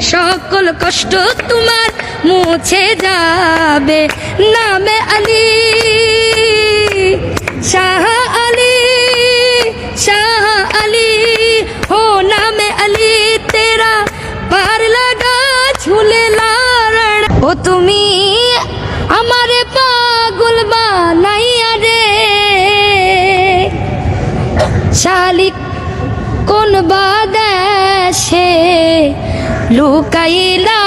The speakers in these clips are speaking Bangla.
সকল কষ্ট তোমার মুছে যাবে। নামে আলী শাহ লুকাইলা।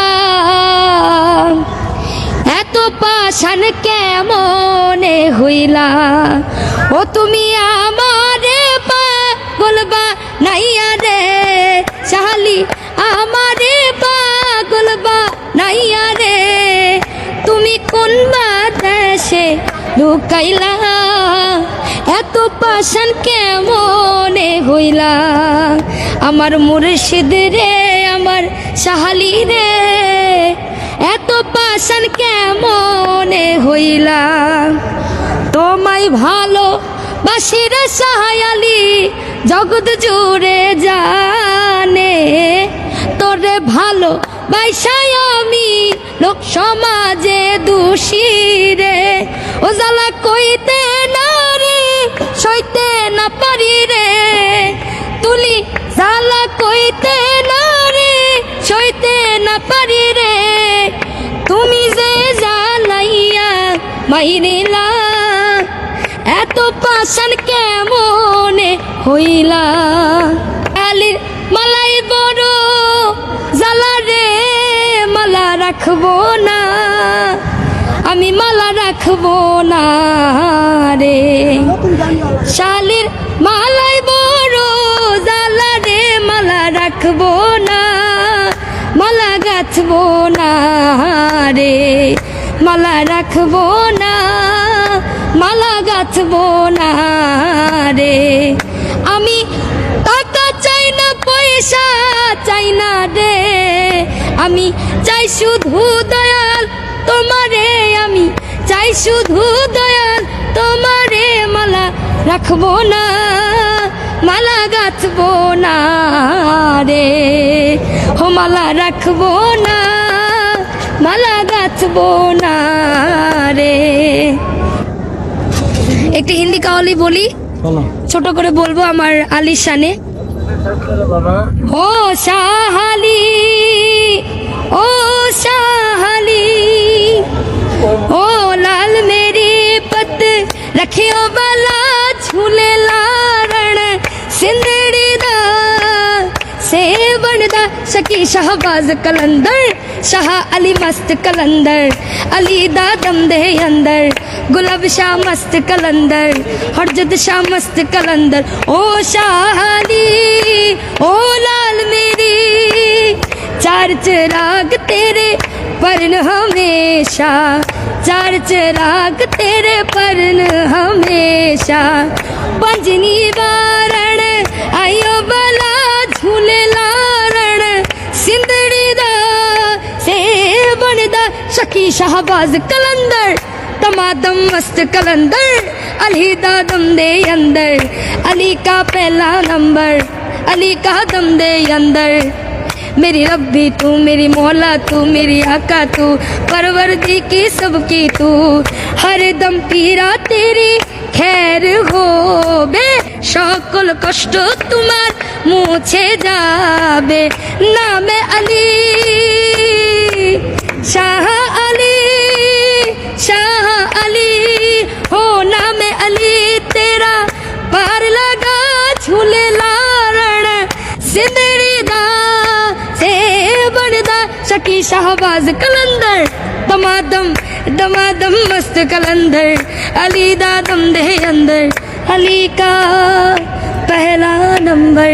এত পাশান কেমনে হইলা? ও তুমি আমারে পাগল বানাইয়া রে শালি আমারে পাগল বানাইয়া রে তুমি কোন বাদেশে লুকাইলা? এত পাশান কেমনে হইলা? আমার মুর্শিদ রে আমার সাহালি রে, এত পাশান কেমনে হইলা তোমায় ভালো বাসির সাহায়ালি জগৎ জুড়ে জানে। তোরে ভালো বাইসায় আমি লোক সমাজে দোষী রে। ও জ্বালা যে জ্বালাইয়া মাইরিলা, এত পাশান কেমনে হইলা? আলির মালাই বড় জ্বালা রে, মালা রাখব না, আমি মালা রাখব না রে। শালির মালাই বড় জ্বালা রে, মালা রাখব না। গাছবো না রে, মালা রাখব না, মালা গাছবো না রে। আমি টাকা চাই না, পয়সা চাই না রে। আমি চাই শুধু দয়াল তোমারে, আমি চাই শুধু দয়াল তোমারে। মালা রাখব না, মালা গাছবো মালা রাখব না মালা গাঁথবো না রে। একটি হিন্দি কাওয়ালি বলি? ছোট করে বলব আমার আলি শানে ও শাহালি ও শাহালি ও লাল মেরি পত রাখিও বালা ঝুলে से बनदा शकी शहबाज कलंदर शाह अली मस्त कलंदर अली दा दम दे अंदर गुलाब शाह मस्त कलंदर हरजद शाह मस्त कलंदर ओ शाहली ओ लाल मेरी चार चिराग तेरे परन हमेशा चार चिराग तेरे परन हमेशा पंजनी वारण बनदा शकी शहबाज कलंदर तमादम मस्त कलंदर अली दा दम दे अंदर अली का पहला नंबर अली का दम दे अंदर मेरी रब्बी तू मेरी मौला तू मेरी आका तू परवरदी की सबकी तू हर दम पीरा तेरी खैर हो বে সকল কষ্ট তোমার মুছে যাবে নামে আলী बनदा शकी शहबाज कलंदर दमादम दमादम मस्त कलंदर अली दा दम दे अंदर अली का पहला नंबर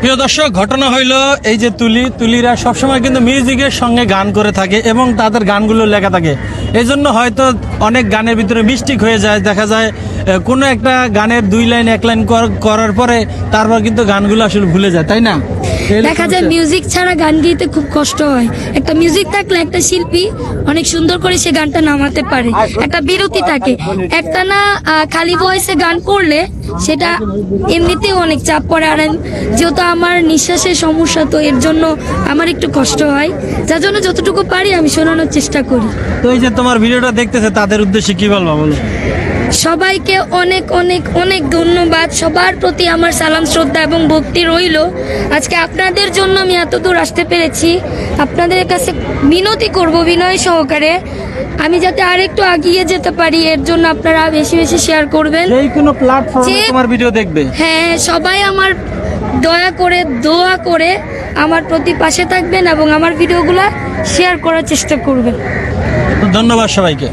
প্রিয় দর্শক ঘটনা হইলো এই যে তুলি তুলিরা সবসময় কিন্তু মিউজিকের সঙ্গে গান করে থাকে এবং তাদের গানগুলো লেখা থাকে এই জন্য হয়তো অনেক গানের ভিতরে মিস্টেক হয়ে যায় দেখা যায় আহ, কোনো একটা গানের দুই লাইন এক লাইন কর- করার পরে তারপর কিন্তু গানগুলো আসলে ভুলে যায় তাই না এরকম দেখা যায় মিউজিক ছাড়া গান গাইতে খুব কষ্ট হয়। একটা মিউজিক থাকলে একটা শিল্পী অনেক সুন্দর করে সে গানটা নামাতে পারে। একটা বিরতি থাকে। একটা না খালি ভয়েসে গান করলে সেটা এমনিতেও অনেক চাপ পড়ে। আর যেহেতু আমার নিঃশ্বাসের সমস্যা তো এর জন্য আমার একটু কষ্ট হয়। যার জন্য যতটুকু পারি আমি শোনানোর চেষ্টা করি। তো এই যে তোমার ভিডিওটা দেখতেছে তাদের উদ্দেশ্যে কি বলব বলো? সবাইকে অনেক অনেক অনেক ধন্যবাদ। সবার প্রতি আমার সালাম শ্রদ্ধা এবং ভক্তি রইল। আজকে আপনাদের জন্য আমি এত দূর আসতে পেরেছি। আপনাদের কাছে মিনতি করব বিনয় সহকারে। আমি যাতে আরেকটু আগিয়ে যেতে পারি এর জন্য আপনারা বেশি বেশি শেয়ার করবেন। যেই কোনো প্ল্যাটফর্মে তোমার ভিডিও দেখবে। হ্যাঁ সবাই আমার দয়া করে দোয়া করে আমার প্রতি পাশে থাকবেন এবং আমার ভিডিওগুলো শেয়ার করার চেষ্টা করবেন। ধন্যবাদ সবাইকে।